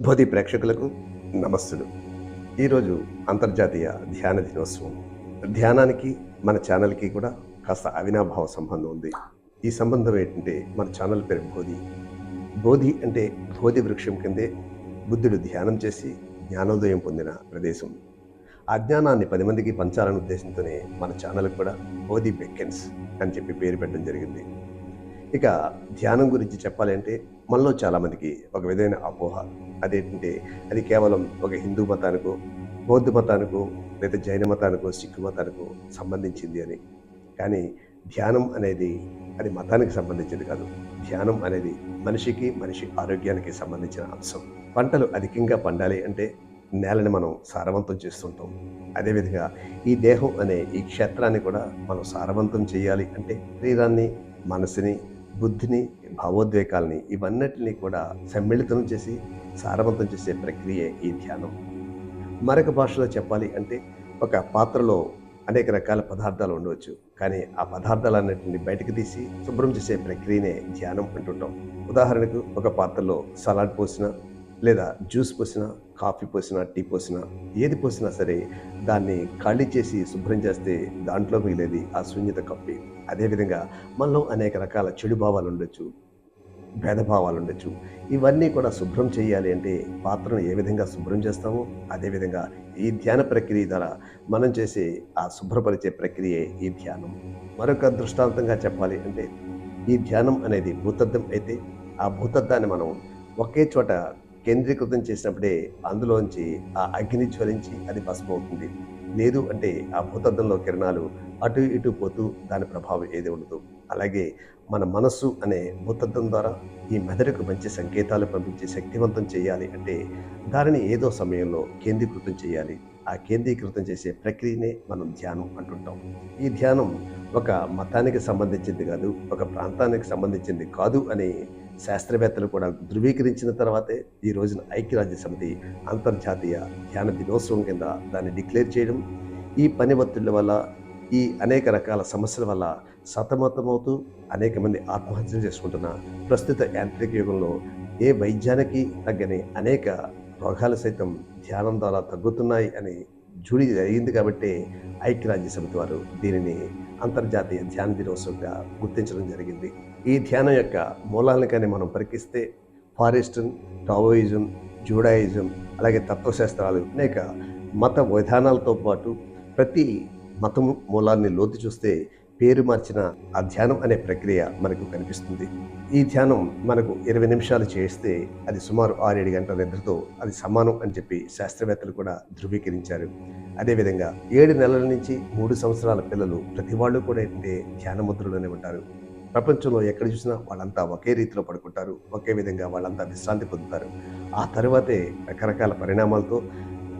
బోధి ప్రేక్షకులకు నమస్తులు ఈరోజు అంతర్జాతీయ ధ్యాన దినోత్సవం. ధ్యానానికి మన ఛానల్కి కూడా కాస్త అవినాభావ సంబంధం ఉంది. ఈ సంబంధం ఏంటంటే మన ఛానల్ పేరు బోధి. బోధి అంటే బోధి వృక్షం కిందే బుద్ధుడు ధ్యానం చేసి జ్ఞానోదయం పొందిన ప్రదేశం. ఆ జ్ఞానాన్ని పది మందికి పంచాలనే ఉద్దేశంతోనే మన ఛానల్కి కూడా బోధి బెక్కెన్స్ అని చెప్పి పేరు పెట్టడం జరిగింది. ఇక ధ్యానం గురించి చెప్పాలంటే మనలో చాలామందికి ఒక విధమైన అపోహ. అదేంటంటే అది కేవలం ఒక హిందూ మతానికో బౌద్ధ మతానికో లేదా జైన మతానికో సిక్కు మతానికో సంబంధించింది అని. కానీ ధ్యానం అనేది అది మతానికి సంబంధించింది కాదు. ధ్యానం అనేది మనిషికి మనిషి ఆరోగ్యానికి సంబంధించిన అంశం. పంటలు అధికంగా పండాలి అంటే నేలని మనం సారవంతం చేస్తుంటాం. అదేవిధంగా ఈ దేహం అనే ఈ క్షేత్రాన్ని కూడా మనం సారవంతం చేయాలి అంటే శరీరాన్ని మనసుని బుద్ధిని భావోద్వేగాల్ని ఇవన్నిటిని కూడా సమ్మిళితం చేసి సారవంతం చేసే ప్రక్రియ ఈ ధ్యానం. మరొక భాషలో చెప్పాలి అంటే ఒక పాత్రలో అనేక రకాల పదార్థాలు ఉండవచ్చు. కానీ ఆ పదార్థాలన్నింటిని బయటకు తీసి శుభ్రం చేసే ప్రక్రియనే ధ్యానం అంటుంటాం. ఉదాహరణకు ఒక పాత్రలో సలాడ్ పోసినా లేదా జ్యూస్ పోసినా కాఫీ పోసినా టీ పోసినా ఏది పోసినా సరే దాన్ని ఖాళీ చేసి శుభ్రం చేస్తే దాంట్లో మిగిలేది ఆ శూన్యత కప్పి. అదేవిధంగా మనలో అనేక రకాల చెడు భావాలు ఉండొచ్చు భేదభావాలు ఉండొచ్చు. ఇవన్నీ కూడా శుభ్రం చేయాలి అంటే పాత్రను ఏ విధంగా శుభ్రం చేస్తామో అదేవిధంగా ఈ ధ్యాన ప్రక్రియ ద్వారా మనం చేసే ఆ శుభ్రపరిచే ప్రక్రియే ఈ ధ్యానం. మరొక దృష్టాంతంగా చెప్పాలి అంటే ఈ ధ్యానం అనేది భూతద్దం అయితే ఆ భూతద్దాన్ని మనం ఒకే చోట కేంద్రీకృతం చేసినప్పుడే అందులోంచి ఆ అగ్ని జ్వలించి అది భస్మం అవుతుంది లేదు అంటే ఆ భూతద్దంలో కిరణాలు అటు ఇటు పోతూ దాని ప్రభావం ఏది ఉండదు. అలాగే మన మనస్సు అనే భూతద్దం ద్వారా ఈ మెదడుకు మంచి సంకేతాలు పంపించి శక్తివంతం చేయాలి అంటే దానిని ఏదో సమయంలో కేంద్రీకృతం చేయాలి. ఆ కేంద్రీకృతం చేసే ప్రక్రియనే మనం ధ్యానం అంటుంటాం. ఈ ధ్యానం ఒక మతానికి సంబంధించింది కాదు ఒక ప్రాంతానికి సంబంధించింది కాదు అని శాస్త్రవేత్తలు కూడా ధృవీకరించిన తర్వాతే ఈ రోజున ఐక్యరాజ్య సమితి అంతర్జాతీయ ధ్యాన దినోత్సవం కింద దాన్ని డిక్లేర్ చేయడం. ఈ పని ఒత్తిళ్ళ వల్ల ఈ అనేక రకాల సమస్యల వల్ల సతమతమవుతూ అనేక మంది ఆత్మహత్యలు చేసుకుంటున్న ప్రస్తుత యాంత్రిక యుగంలో ఏ వైద్యానికి తగ్గని అనేక రోగాలు సైతం ధ్యానం ద్వారా తగ్గుతున్నాయి అని జూడి జరిగింది కాబట్టి ఐక్యరాజ్య సమితి వారు దీనిని అంతర్జాతీయ ధ్యాన దినోత్సవంగా గుర్తించడం జరిగింది. ఈ ధ్యానం యొక్క మూలాలను కానీ మనం పరికిస్తే ఫారెస్టన్ టావోయిజం జూడాయిజం అలాగే తత్వశాస్త్రాలు అనేక మత విధానాలతో పాటు ప్రతి మతం మూలాన్ని లోతు చూస్తే పేరు మార్చిన ఆ ధ్యానం అనే ప్రక్రియ మనకు కనిపిస్తుంది. ఈ ధ్యానం మనకు ఇరవై నిమిషాలు చేస్తే అది సుమారు ఆరేడు గంటల నిద్రతో అది సమానం అని చెప్పి శాస్త్రవేత్తలు కూడా ధృవీకరించారు. అదేవిధంగా ఏడు నెలల నుంచి మూడు సంవత్సరాల పిల్లలు ప్రతి వాళ్ళు కూడా ఏంటంటే ధ్యాన ముద్రలోనే ఉంటారు. ప్రపంచంలో ఎక్కడ చూసినా వాళ్ళంతా ఒకే రీతిలో పడుకుంటారు. ఒకే విధంగా వాళ్ళంతా విశ్రాంతి పొందుతారు. ఆ తర్వాతే రకరకాల పరిణామాలతో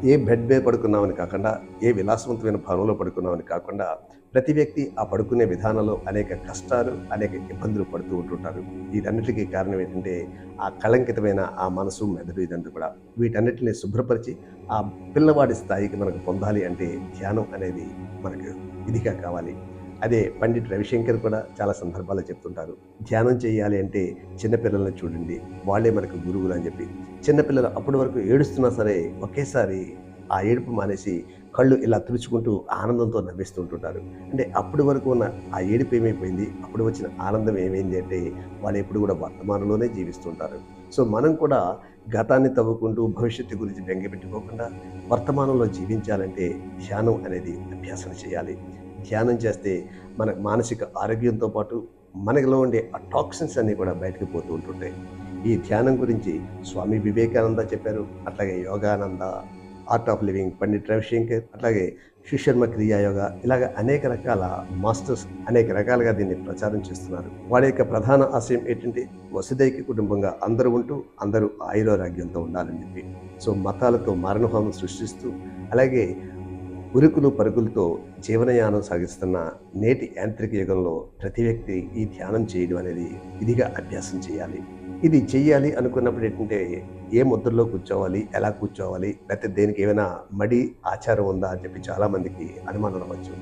ఏ బెడ్ మీద పడుకున్నామని కాకుండా ఏ విలాసవంతమైన భవనంలో పడుకున్నామని కాకుండా ప్రతి వ్యక్తి ఆ పడుకునే విధానంలో అనేక కష్టాలు అనేక ఇబ్బందులు పడుతూ ఉంటుంటారు. వీటన్నిటికీ కారణం ఏంటంటే ఆ కళంకితమైన ఆ మనసు మెదడు ఇదంతా కూడా. వీటన్నిటిని శుభ్రపరిచి ఆ పిల్లవాడి స్థాయికి మనకు పొందాలి అంటే ధ్యానం అనేది మనకు ఇదిగా కావాలి. అదే పండిట్ రవిశంకర్ కూడా చాలా సందర్భాల్లో చెప్తుంటారు. ధ్యానం చేయాలి అంటే చిన్నపిల్లల్ని చూడండి. వాళ్ళే మనకు గురువులు అని చెప్పి. చిన్నపిల్లలు అప్పటి వరకు ఏడుస్తున్నా సరే ఒకేసారి ఆ ఏడుపు మానేసి కళ్ళు ఇలా తుడుచుకుంటూ ఆనందంతో నవ్విస్తూ ఉంటుంటారు అంటే అప్పటి వరకు ఉన్న ఆ ఏడుపు ఏమైపోయింది? అప్పుడు వచ్చిన ఆనందం ఏమైంది అంటే వాళ్ళు ఎప్పుడు కూడా వర్తమానంలోనే జీవిస్తుంటారు. సో మనం కూడా గతాన్ని తవ్వుకుంటూ భవిష్యత్తు గురించి బెంగపెట్టుకోకుండా వర్తమానంలో జీవించాలంటే ధ్యానం అనేది అభ్యాసం చేయాలి. ధ్యానం చేస్తే మన మానసిక ఆరోగ్యంతో పాటు మనలో ఉండే ఆ టాక్సిన్స్ అన్నీ కూడా బయటకు పోతూ ఉంటుంటాయి. ఈ ధ్యానం గురించి స్వామి వివేకానంద చెప్పారు. అట్లాగే Yogananda art of living Pandit Ravishankar అట్లాగే సుశర్మ క్రియాయోగ ఇలాగ అనేక రకాల మాస్టర్స్ అనేక రకాలుగా దీన్ని ప్రచారం చేస్తున్నారు. వాళ్ళ యొక్క ప్రధాన ఆశయం ఏంటంటే వసుదైక కుటుంబంగా అందరూ ఉంటూ అందరూ ఆయురారోగ్యంతో ఉండాలని చెప్పి. సో మతాలతో మారణహోమం సృష్టిస్తూ అలాగే ఉరుకులు పరుగులతో జీవనయానం సాగిస్తున్న నేటి యాంత్రిక యుగంలో ప్రతి వ్యక్తి ఈ ధ్యానం చేయడం అనేది ఇదిగా అభ్యాసం చేయాలి. ఇది చెయ్యాలి అనుకున్నప్పుడు ఏంటంటే ఏ ముద్రలో కూర్చోవాలి ఎలా కూర్చోవాలి లేకపోతే దేనికి ఏమైనా మడి ఆచారం ఉందా అని చెప్పి చాలామందికి అనుమానం అవ్వచ్చు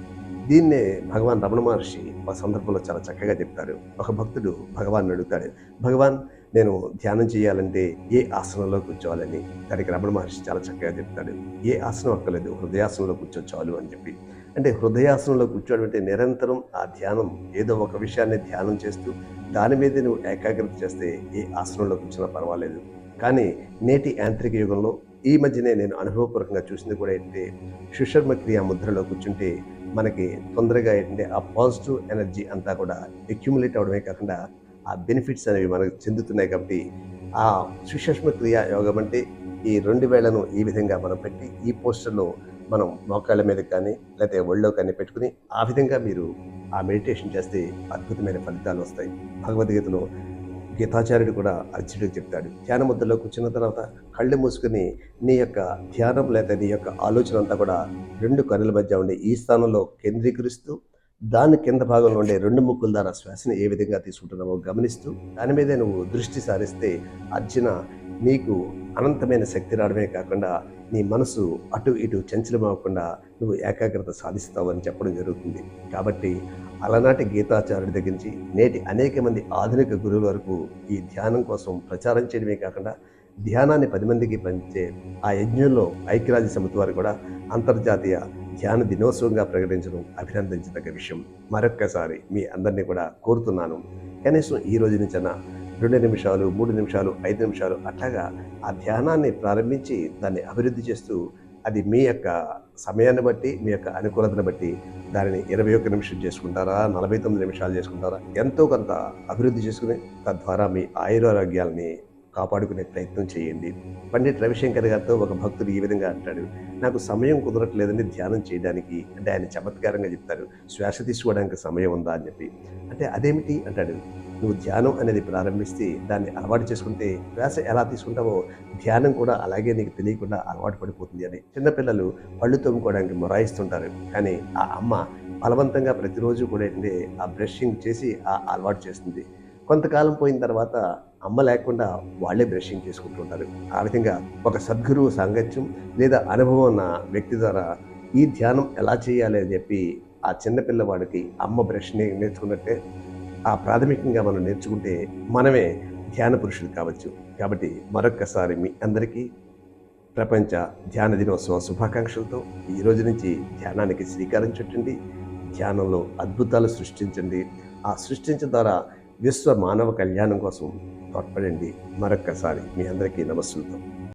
దీన్నే భగవాన్ రమణ మహర్షి ఒక సందర్భంలో చాలా చక్కగా చెప్తారు. ఒక భక్తుడు భగవాన్ అడుగుతాడు భగవాన్ నేను ధ్యానం చేయాలంటే ఏ ఆసనంలో కూర్చోవాలని? దానికి రమణ మహర్షి చాలా చక్కగా చెప్తాడు ఏ ఆసనం అక్కర్లేదు హృదయాసనంలో కూర్చో చాలు అని చెప్పి. అంటే హృదయాసనంలో కూర్చోవడం నిరంతరం ఆ ధ్యానం ఏదో ఒక విషయాన్ని ధ్యానం చేస్తూ దాని మీద నువ్వు ఏకాగ్రత చేస్తే ఏ ఆసనంలో కూర్చున్నా పర్వాలేదు. కానీ నేటి యాంత్రిక యుగంలో ఈ మధ్యనే నేను అనుభవపూర్వకంగా చూసింది కూడా ఏంటంటే సుషర్మ క్రియ ముద్రలో కూర్చుంటే మనకి తొందరగా ఏంటంటే ఆ పాజిటివ్ ఎనర్జీ అంతా కూడా అక్యుములేట్ అవడమే కాకుండా ఆ బెనిఫిట్స్ అనేవి మనకు చెందుతున్నాయి కాబట్టి ఆ సుషష్మ క్రియా యోగం అంటే ఈ రెండు వేళ్ళను ఈ విధంగా మనం పెట్టి ఈ పోస్టర్లో మనం మోకాళ్ళ మీద కానీ లేకపోతే ఒళ్ళో కానీ పెట్టుకుని ఆ విధంగా మీరు ఆ మెడిటేషన్ చేస్తే అద్భుతమైన ఫలితాలు వస్తాయి. భగవద్గీతలో గీతాచార్యుడు కూడా అర్జునుడికి చెప్తాడు ధ్యాన ముద్రలో కూర్చున్న తర్వాత కళ్ళు మూసుకుని నీ యొక్క ధ్యానం లేదా నీ యొక్క ఆలోచన అంతా కూడా రెండు కన్నుల మధ్య ఉండే ఈ స్థానంలో కేంద్రీకరిస్తూ దాని కింద భాగంలో ఉండే రెండు ముక్కుల ద్వారా శ్వాసని ఏ విధంగా తీసుకుంటున్నావో గమనిస్తూ దాని మీద నువ్వు దృష్టి సారిస్తే అర్జున నీకు అనంతమైన శక్తి రావడమే కాకుండా నీ మనసు అటు ఇటు చంచలమవ్వకుండా నువ్వు ఏకాగ్రత సాధిస్తావని చెప్పడం జరుగుతుంది. కాబట్టి అలనాటి గీతాచార్యుడి దగ్గర నుంచి నేటి అనేక మంది ఆధునిక గురువుల వరకు ఈ ధ్యానం కోసం ప్రచారం చేయడమే కాకుండా ధ్యానాన్ని పది మందికి పంచే ఆ యజ్ఞంలో ఐక్యరాజ్య సమితి వారు కూడా అంతర్జాతీయ ధ్యాన దినోత్సవంగా ప్రకటించడం అభినందించదగ్గ విషయం. మరొక్కసారి మీ అందరినీ కూడా కోరుతున్నాను. కనీసం ఈ రోజు నుంచైనా రెండు నిమిషాలు మూడు నిమిషాలు ఐదు నిమిషాలు అట్లాగా ఆ ధ్యానాన్ని ప్రారంభించి దాన్ని అభివృద్ధి చేస్తూ అది మీ యొక్క సమయాన్ని బట్టి మీ యొక్క అనుకూలతను బట్టి దానిని ఇరవై ఒక్క నిమిషం చేసుకుంటారా నలభై తొమ్మిది నిమిషాలు చేసుకుంటారా ఎంతో కొంత అభివృద్ధి చేసుకుని తద్వారా మీ ఆయురారోగ్యాలని కాపాడుకునే ప్రయత్నం చేయండి. పండిట్ రవిశంకర్ గారితో ఒక భక్తుడు ఈ విధంగా అంటాడు. నాకు సమయం కుదరట్లేదని ధ్యానం చేయడానికి అంటే ఆయన చమత్కారంగా చెప్తారు. శ్వాస తీసుకోవడానికి సమయం ఉందా అని చెప్పి. అంటే అదేమిటి? అంటాడు. నువ్వు ధ్యానం అనేది ప్రారంభిస్తే దాన్ని అలవాటు చేసుకుంటే శ్వాస ఎలా తీసుకుంటావో ధ్యానం కూడా అలాగే నీకు తెలియకుండా అలవాటు పడిపోతుంది అని. చిన్నపిల్లలు పళ్ళు తోముకోవడానికి మొరాయిస్తుంటారు. కానీ ఆ అమ్మ బలవంతంగా ప్రతిరోజు కూడా ఏంటంటే ఆ బ్రషింగ్ చేసి ఆ అలవాటు చేస్తుంది. కొంతకాలం పోయిన తర్వాత అమ్మ లేకుండా వాళ్ళే బ్రషింగ్ చేసుకుంటుంటారు. ఆ విధంగా ఒక సద్గురువు సాంగత్యం లేదా అనుభవం ఉన్న వ్యక్తి ద్వారా ఈ ధ్యానం ఎలా చేయాలి అని చెప్పి ఆ చిన్నపిల్లవాడికి అమ్మ బ్రష్ నేర్చుకున్నట్టే ఆ ప్రాథమికంగా మనం నేర్చుకుంటే మనమే ధ్యాన పురుషులు కావచ్చు. కాబట్టి మరొక్కసారి మీ అందరికీ ప్రపంచ ధ్యాన దినోత్సవ శుభాకాంక్షలతో ఈ రోజు నుంచి ధ్యానానికి శ్రీకారం చుట్టండి. ధ్యానంలో అద్భుతాలు సృష్టించండి. ఆ సృష్టించడం ద్వారా విశ్వ మానవ కళ్యాణం కోసం తోడ్పడండి. మరొక్కసారి మీ అందరికీ నమస్సులతో.